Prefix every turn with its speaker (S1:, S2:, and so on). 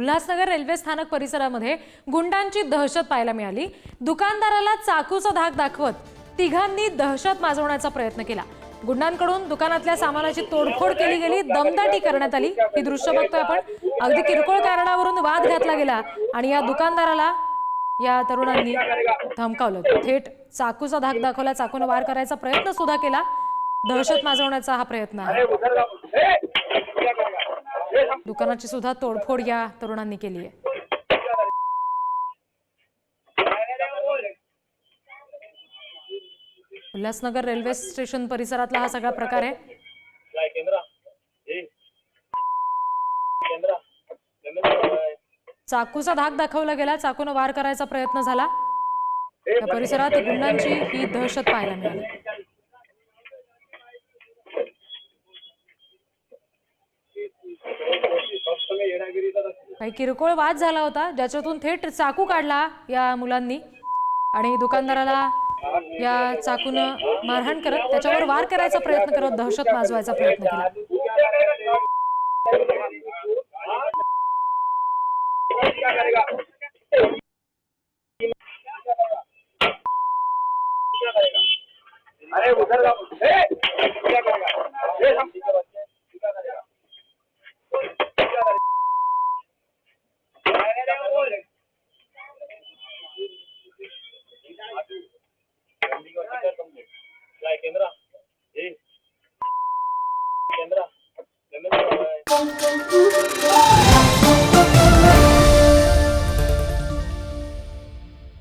S1: Ulhasnagar railway स्थानक परिसरामध्ये गुंडांची दहशत पाहायला मिळाली. दुकानदाराला चाकूचा धाक दाखवत तिघांनी दहशत माजवण्याचा प्रयत्न केला. गुंडांकडून दुकानातल्या सामानाची तोडफोड केली गेली दमदाटी करण्यात आली. ही दृश्य बघतोय आपण. अगदी किरकोळ कारणावरून वाद घातला गेला आणि या दुकानदाराला या तरुणांनी धमकावलं. थेट चाकूचा धाक दाखवला चाकून वार करायचा प्रयत्न सुद्धा केला. दहशत माजवण्याचा हा प्रयत्न आहे. दुकानाची सुद्धा तोडफोड या तरुणांनी केली आहे. उल्हासनगर रेल्वे स्टेशन परिसरातला हा सगळा प्रकार आहे. चाकूचा धाक दाखवला गेला. चाकूने वार करायचा प्रयत्न झाला. या परिसरात गुंडांची ही दहशत पाहायला मिळाली. काही किरकोळ वाद झाला होता ज्याच्यातून थेट चाकू काढला या मुलांनी. आणि दुकानदाराला या चाकूनं मारहाण करत त्याच्यावर वार करायचा प्रयत्न करत दहशत माजवायचा प्रयत्न केला.
S2: अरे उधर Uncle Boo.